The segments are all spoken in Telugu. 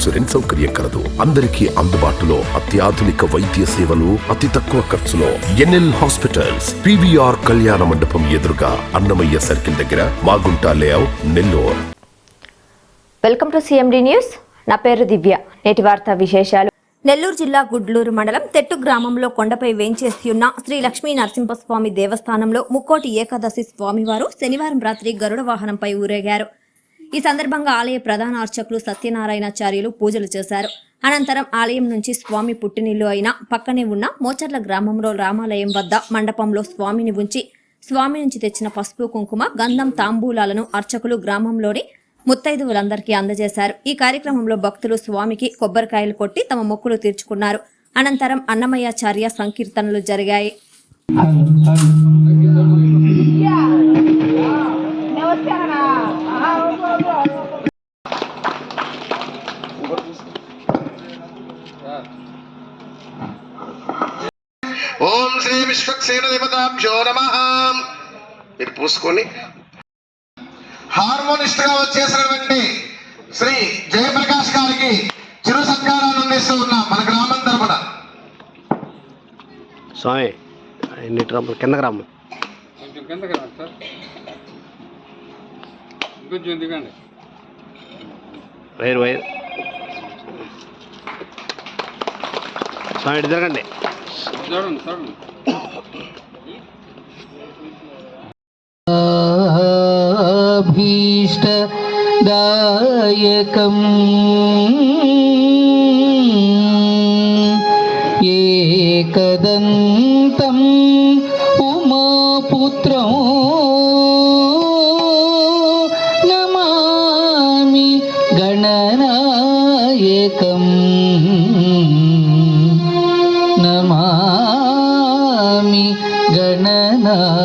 ఇన్సూరెన్స్ సౌకర్యం కలదు. అందరికీ అందుబాటులో అత్యాధునిక వైద్య సేవలు అతి తక్కువ ఖర్చులో. ఎన్ఎల్ హాస్పిటల్స్ పివిఆర్ కళ్యాణ మండపం ఎదురుగా అన్నమయ్య సర్కిల్ దగ్గర Magunta layout Nellore. Welcome to CMD news. నా పేరు దివ్య. నేటి వార్తా విశేషాలు. నెల్లూరు జిల్లా గుడ్లూరు మండలం తెట్టు గ్రామంలో కొండపై వేంచేసి ఉన్న శ్రీ లక్ష్మీ నరసింహస్వామి దేవస్థానంలో ముక్కోటి ఏకాదశి స్వామివారు శనివారం రాత్రి గరుడ వాహనంపై ఊరేగారు. ఈ సందర్భంగా ఆలయ ప్రధాన అర్చకులు సత్యనారాయణాచార్యులు పూజలు చేశారు. అనంతరం ఆలయం నుంచి స్వామి పుట్టినిల్లు అయిన పక్కనే ఉన్న మోచర్ల గ్రామంలో రామాలయం వద్ద మండపంలో స్వామిని ఉంచి స్వామి నుంచి తెచ్చిన పసుపు కుంకుమ గంధం తాంబూలాలను అర్చకులు గ్రామంలోని ముత్తైదువులందరికీ అందజేశారు. ఈ కార్యక్రమంలో భక్తులు స్వామికి కొబ్బరికాయలు కొట్టి తమ మొక్కులు తీర్చుకున్నారు. అనంతరం అన్నమయ్యాచార్య సంకీర్తనలు జరిగాయి. ఓం శ్రీ విశ్వక్సేన దేవతాభ్యో నమ. మీరు పూసుకొని హార్మోనిస్ట్గా వచ్చేసినటువంటి శ్రీ జయప్రకాష్ గారికి చిరు సత్కారాలు అందిస్తూ ఉన్నాం మన గ్రామం తరపున. స్వామి ఎన్నిటి రమ్మని కిందకి రమ్మని కొంచెం రండి సార్. ఇంకొంచెం దిగండి వైర్ వైర్. స్వామి ఇటు తిరగండి. చూడండి చూడండి ഗണനായകം.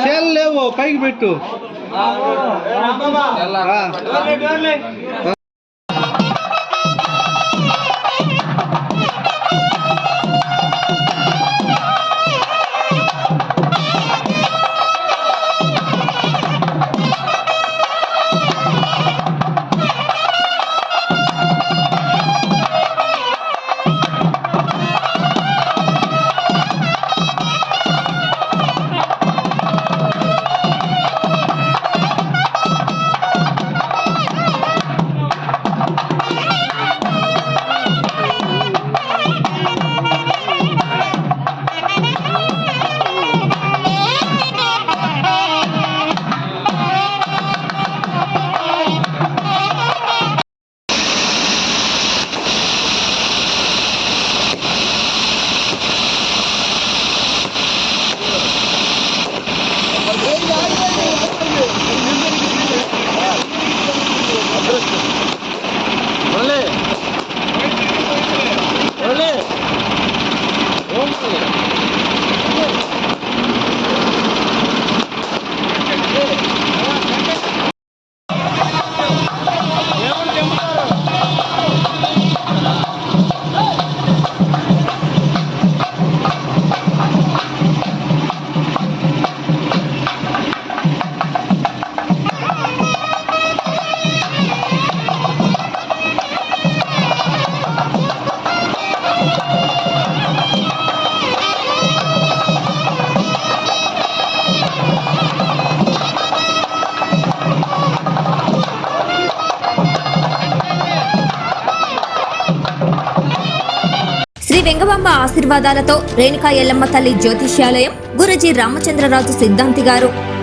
చేలు లేవు పైకి పెట్టు శ్రీ ఆశీర్వాదాలతో రేణుకా ఎల్లమ్మ తల్లి జ్యోతిష్యాలయం గురుజీ రామచంద్రరాజు సిద్ధాంతి గారు